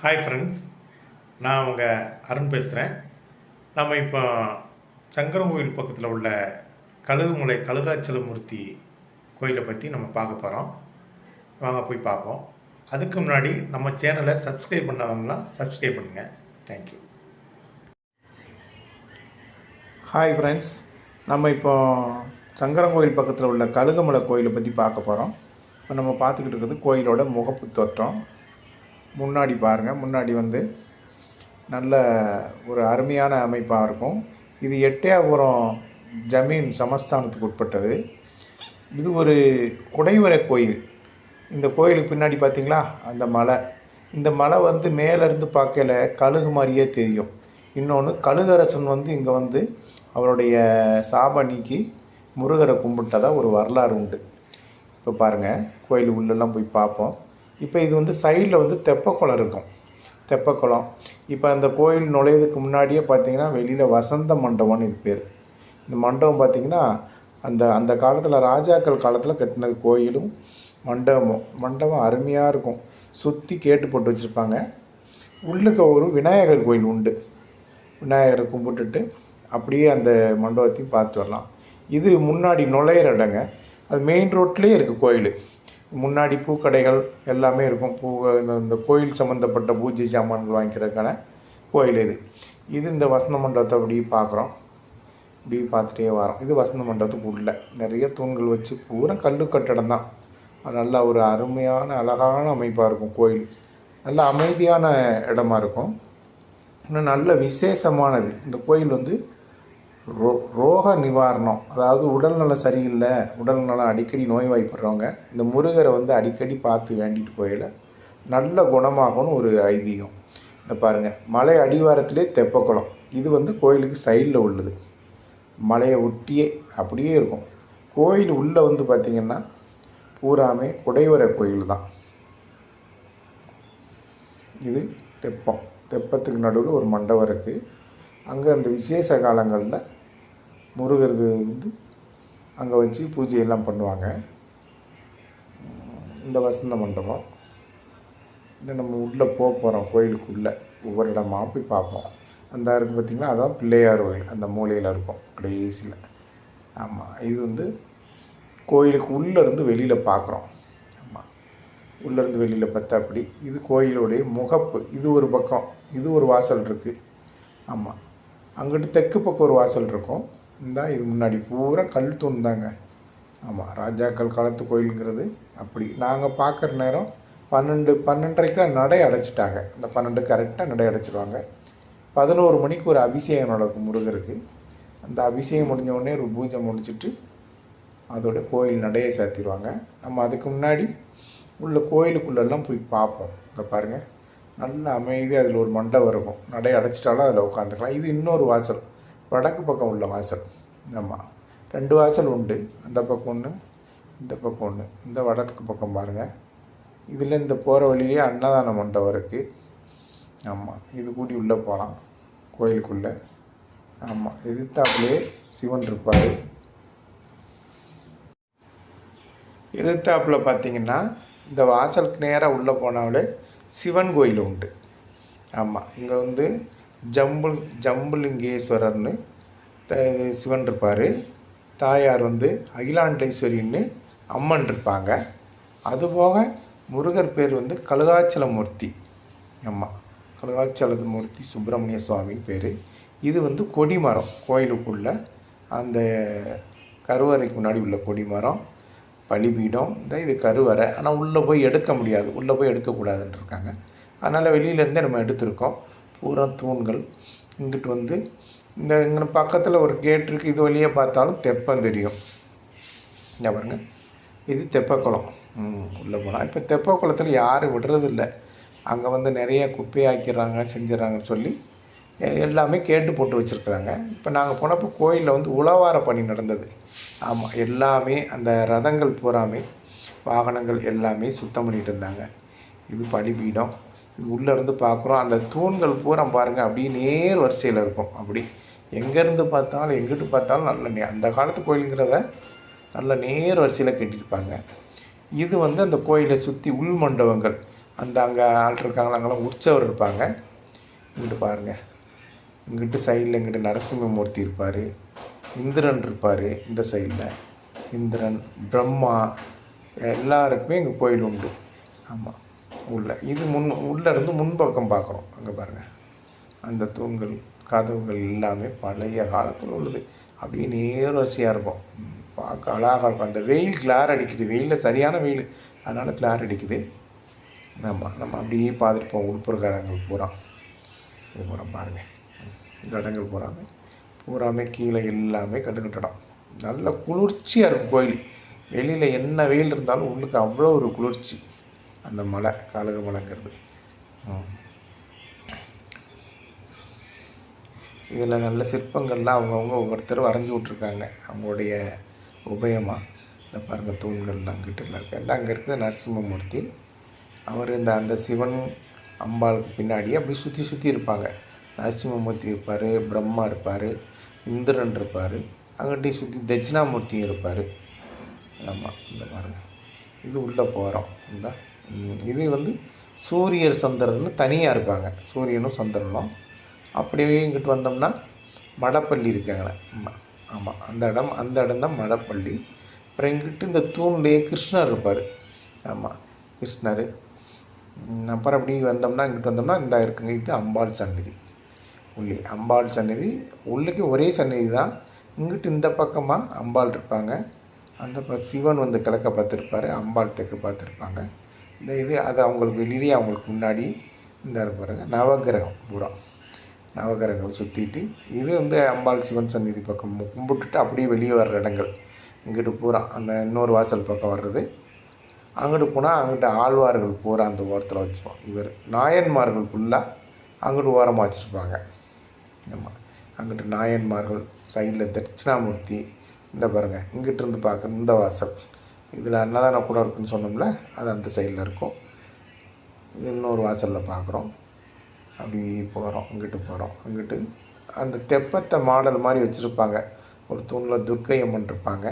Hi friends நான் அவங்க அருண் பேசுகிறேன் நம்ம இப்போ சங்கரங்கோயில் பக்கத்தில் உள்ள கழுகுமலை கழுகாச்சலமூர்த்தி கோயிலை பற்றி நம்ம பார்க்க போகிறோம் வாங்க போய் பார்ப்போம். அதுக்கு முன்னாடி நம்ம சேனலை சப்ஸ்கிரைப் பண்ணவங்களாம் சப்ஸ்கிரைப் பண்ணுங்கள் தேங்க்யூ ஹாய் ஃப்ரெண்ட்ஸ் நம்ம இப்போ சங்கரங்கோயில் பக்கத்தில் உள்ள கழுகுமலை கோயிலை பற்றி பார்க்க போகிறோம் இப்போ நம்ம பார்த்துக்கிட்டு இருக்கிறது கோயிலோட முகப்பு தோற்றம். முன்னாடி பாருங்கள் முன்னாடி வந்து நல்ல ஒரு அருமையான அமைப்பாக இருக்கும். இது எட்டயபுரம் ஜமீன் சமஸ்தானத்துக்கு உட்பட்டது. இது ஒரு குடைவரை கோயில். இந்த கோயிலுக்கு பின்னாடி பார்த்தீங்களா அந்த மலை. இந்த மலை வந்து மேலேருந்து பார்க்கல கழுகு மாதிரியே தெரியும். இன்னொன்று கழுகரசன் வந்து இங்கே வந்து அவருடைய சாப நீக்கி முருகரை கும்பிட்டதா ஒரு வரலாறு உண்டு. இப்போ பாருங்கள் கோயில் உள்ளெல்லாம் போய் பார்ப்போம் இப்போ இது வந்து சைடில் வந்து தெப்பக்குளம் இருக்கும். தெப்பக்குளம். இப்போ அந்த கோயில் நுழையதுக்கு முன்னாடியே பார்த்தீங்கன்னா வெளியில் வசந்த மண்டபம்னு இது பேர். இந்த மண்டபம் பார்த்திங்கன்னா அந்த அந்த காலத்தில் ராஜாக்கள் காலத்தில் கட்டினது கோயிலும் மண்டபமும். மண்டபம் அருமையாக இருக்கும். சுற்றி கேட்டு போட்டு வச்சுருப்பாங்க. உள்ளுக்கு ஒரு விநாயகர் கோயில் உண்டு. விநாயகரை கும்பிட்டுட்டு அப்படியே அந்த மண்டபத்தையும் பார்த்துட்டு வரலாம். இது முன்னாடி நுழையிற இடங்க. அது மெயின் ரோட்லேயே இருக்குது கோயில். முன்னாடி பூக்கடைகள் எல்லாமே இருக்கும். பூ இந்த இந்த கோயில் சம்மந்தப்பட்ட பூஜை சாமான்கள் வாங்கிக்கிறதுக்கான கோயில் இது. இது இந்த வசந்த மண்டபத்தை அப்படி பார்க்குறோம். இப்படி பார்த்துட்டே வரோம். இது வசந்த மண்டபத்துக்கு உள்ள. நிறைய தூண்கள் வச்சு பூரா கல்லு கட்டடம் தான். நல்ல ஒரு அருமையான அழகான அமைப்பாக இருக்கும் கோயில். நல்ல அமைதியான இடமா இருக்கும். இன்னும் நல்ல விசேஷமானது. இந்த கோயில் வந்து ரோ ரோக நிவாரணம். அதாவது உடல்நலம் சரியில்லை உடல்நலம் அடிக்கடி நோய்வாய்ப்படுறவங்க இந்த முருகரை வந்து அடிக்கடி பார்த்து வேண்டிட்டு போயில நல்ல குணமாகும்னு ஒரு ஐதீகம். இந்த பாருங்கள் மலை அடிவாரத்திலே தெப்பக்குளம். இது வந்து கோயிலுக்கு சைடில் உள்ளது. மலையை ஒட்டியே அப்படியே இருக்கும். கோயில் உள்ளே வந்து பார்த்திங்கன்னா பூராமே குடைவர கோயில் தான். இது தெப்பம். தெப்பத்துக்கு நடுவில் ஒரு மண்டபம் இருக்குது அங்கே அந்த விசேஷ காலங்களில் முருகருக்கு வந்து அங்கே வச்சு பூஜை எல்லாம் பண்ணுவாங்க. இந்த வசந்த மண்டபம். இன்னும் நம்ம உள்ளே போக போகிறோம் கோயிலுக்குள்ளே. ஒவ்வொரு இடமா போய் பார்ப்போம். அந்த இருக்குது பார்த்திங்கன்னா அதான் பிள்ளையார் கோயில். அந்த மூலையில் இருக்கும் கடைசியில். ஆமாம் இது வந்து கோயிலுக்கு உள்ளேருந்து வெளியில் பார்க்குறோம். ஆமாம் உள்ளேருந்து வெளியில் பார்த்தா அப்படி இது கோயிலுடைய முகப்பு. இது ஒரு பக்கம் இது ஒரு வாசல் இருக்குது ஆமாம் அங்கிட்டு தெற்கு பக்கம் ஒரு வாசல் இருக்கும். இந்தா இது முன்னாடி பூரா கல் தூண் தாங்க ஆமாம் ராஜாக்கள் காலத்து கோயிலுங்கிறது அப்படி. நாங்கள் பார்க்குற நேரம் பன்னெண்டு பன்னெண்டரைக்கெலாம் நடை அடைச்சிட்டாங்க. இந்த பன்னெண்டு கரெக்டாக நடை அடைச்சிடுவாங்க பதினோரு மணிக்கு ஒரு அபிஷேகம் நடக்கும் முருகருக்கு. அந்த அபிஷேகம் முடிஞ்ச உடனே ஒரு பூஜை முடிச்சிட்டு அதோட கோயில் நடையை சாத்திடுவாங்க. நம்ம அதுக்கு முன்னாடி உள்ள கோயிலுக்குள்ளெல்லாம் போய் பார்ப்போம். இந்த பாருங்கள் நல்ல அமைதி அதில் ஒரு மண்டபம் இருக்கும். நடை அடைச்சிட்டாலும் அதில் உட்காந்துக்கலாம். இது இன்னொரு வாசல். வடக்கு பக்கம் உள்ள வாசல். ஆமாம் ரெண்டு வாசல் உண்டு. அந்த பக்கம் ஒன்று இந்த பக்கம் ஒன்று இந்த வடக்கு பக்கம் பாருங்கள் இதில் இந்த போகிற வழியிலே அன்னதான மண்டபம் இருக்குது ஆமாம் இது கூடி உள்ளே போகலாம் கோயிலுக்குள்ளே. ஆமாம் எதிர்த்தாப்புலேயே சிவன் இருப்பார். எதிர்த்தாப்பில் பார்த்தீங்கன்னா இந்த வாசலுக்கு நேராக உள்ளே போனாலே சிவன் கோயில் உண்டு. ஆமாம் இங்கே வந்து ஜம்புல் ஜம்புலிங்கேஸ்வரர்னு த சிவன் இருப்பார். தாயார் வந்து அகிலாண்டேஸ்வரின்னு அம்மன் இருப்பாங்க. அதுபோக முருகர் பேர் வந்து கழுகாச்சலமூர்த்தி அம்மா. கழுகாச்சலமூர்த்தி சுப்பிரமணிய சுவாமின்னு பேர். இது வந்து கொடிமரம் கோயிலுக்குள்ள. அந்த கருவறைக்கு முன்னாடி உள்ள கொடிமரம் பலிபீடம் இந்த இது கருவறை. ஆனால் உள்ளே போய் எடுக்க முடியாது. உள்ளே போய் எடுக்கக்கூடாதுன்னு இருக்காங்க. அதனால் வெளியிலேருந்தே நம்ம எடுத்திருக்கோம். பூரா தூண்கள். இங்கிட்டு வந்து இந்த இங்கே பக்கத்தில் ஒரு கேட் இருக்குது இது வழியே பார்த்தாலும் தெப்பம் தெரியும். இங்கே பாருங்க. இது தெப்பக்குளம். ம் உள்ளே போனால் இப்போ தெப்பக்குளத்தில் யாரும் விடுறதில்ல. அங்கே வந்து நிறைய குப்பையாக்கிறாங்க செஞ்சிடறாங்கன்னு சொல்லி எல்லாமே கேட்டு போட்டு வச்சுருக்குறாங்க. இப்போ நாங்கள் போனப்போ கோயிலில் வந்து உழவார பணி நடந்தது. ஆமாம் எல்லாமே அந்த ரதங்கள் பூராமே வாகனங்கள் எல்லாமே சுத்தம் பண்ணிகிட்டு இருந்தாங்க. இது பலிபீடம். உள்ளே இருந்து பார்க்குறோம். அந்த தூண்கள் பூரா பாருங்கள் அப்படியே நேர் வரிசையில் இருக்கும். அப்படி எங்கேருந்து பார்த்தாலும் எங்கிட்டு பார்த்தாலும் நல்ல நே அந்த காலத்து கோயிலுங்கிறத நல்ல நேர் வரிசையில் கட்டியிருப்பாங்க. இது வந்து அந்த கோயிலை சுற்றி உள் மண்டபங்கள். அந்த அங்கே ஆள் இருக்காங்களா அங்கெல்லாம் உற்சவர் இருப்பாங்க. இங்கிட்டு பாருங்கள் இங்கிட்டு சைடில் இங்கிட்டு நரசிம்மமூர்த்தி இருப்பார். இந்திரன் இருப்பார் இந்த சைடில். இந்திரன் பிரம்மா எல்லாருக்குமே எங்கள் கோயில் உண்டு. ஆமாம் உள்ளே. இது முன் உள்ளே இருந்து முன்பக்கம் பார்க்குறோம். அங்கே பாருங்கள் அந்த தூண்கள் கதவுகள் எல்லாமே பழைய காலத்தில் உள்ளது. அப்படியே நேரவரிசையாக இருக்கும். பார்க்க அழகாக இருக்கும். அந்த வெயில் கிளார் அடிக்குது. வெயிலில் சரியான வெயில். அதனால் கிளார் அடிக்குது. ஆமாம் நம்ம அப்படியே பார்த்துட்டு போவோம். உள்புறக்காரங்கள் பூரா. இது பூரா பாருங்கள் இந்த இடங்கள் பூராமே. பூராமே கீழே எல்லாமே கட்டுக்கட்டடம் நல்ல குளிர்ச்சியாக இருக்கும் கோயில். வெளியில் என்ன வெயில் இருந்தாலும் உள்ளுக்கு அவ்வளோ ஒரு குளிர்ச்சி. அந்த மலை கழுகு மலைங்கிறது. இதில் நல்ல சிற்பங்கள்லாம் அவங்கவுங்க ஒவ்வொருத்தர் வரைஞ்சி விட்ருக்காங்க அவங்களுடைய உபயமாக இந்த பாருங்கள் தூண்கள்லாம் கிட்டலாம் இருக்குது இந்த அங்கே இருக்குது நரசிம்மமூர்த்தி. அவர் இந்த அந்த சிவன் அம்பாளுக்கு பின்னாடி அப்படி சுற்றி சுற்றி இருப்பாங்க. நரசிம்மமூர்த்தி இருப்பார் பிரம்மா இருப்பார் இந்திரன் இருப்பார் அங்கிட்டே சுற்றி தட்சிணாமூர்த்தி இருப்பார். ஆமாம் இந்த பாருங்கள் இது உள்ளே போகிறோம் இந்த. இது வந்து சூரியர் சந்திரன்னு தனியாக இருப்பாங்க. சூரியனும் சந்திரனும். அப்படியே இங்கிட்டு வந்தோம்னா மடப்பள்ளி இருக்காங்களே. ஆமாம் அந்த இடம் அந்த இடம் தான் மடப்பள்ளி. அப்புறம் இங்கிட்டு இந்த தூண்லேயே கிருஷ்ணர் இருப்பார். ஆமாம் கிருஷ்ணர். அப்புறம் அப்படி வந்தோம்னா இங்கிட்டு வந்தோம்னா இந்த இருக்குங்க இது அம்பாள் சந்நிதி. உள்ளே அம்பாள் சந்நிதி. உள்ளுக்கு ஒரே சந்நிதி தான். இங்கிட்டு இந்த பக்கமாக அம்பாள் இருப்பாங்க. அந்த சிவன் வந்து கிழக்க பார்த்துருப்பாரு அம்பாள் தெற்கு பார்த்துருப்பாங்க. இந்த இது அது அவங்களுக்கு வெளியே அவங்களுக்கு முன்னாடி இந்த பாருங்கள் பாருங்க. நவகிரகம் பூரா. நவகிரகங்கள் சுற்றிட்டு இது வந்து அம்பாள் சிவன் சந்நிதி பக்கம் கும்பிட்டுட்டு அப்படியே வெளியே வர்ற இடங்கள். இங்கிட்டு பூரா அந்த இன்னொரு வாசல் பக்கம் வர்றது. அங்கிட்டு போனால் அங்கிட்டு ஆழ்வார்கள் பூரா அந்த ஓரத்தில் வச்சுருப்போம் இவர் நாயன்மார்கள் ஃபுல்லாக அங்கிட்டு ஓரமாக வச்சுருப்பாங்க. ஆமாம் அங்கிட்டு நாயன்மார்கள் சைடில் தட்சிணாமூர்த்தி இந்த பாருங்கள் இங்கிட்டிருந்து பார்க்குற இந்த வாசல். இதில் அன்னதானம் கூட இருக்குன்னு சொன்னோம்ல அது அந்த சைடில் இருக்கும். இது இன்னொரு வாசலில் பார்க்குறோம். அப்படி போகிறோம் இங்கிட்டு போகிறோம். இங்கிட்டு அந்த தெப்பத்தை மாடல் மாதிரி வச்சுருப்பாங்க. ஒரு தூணில் துர்க்கை அம்மன் இருப்பாங்க.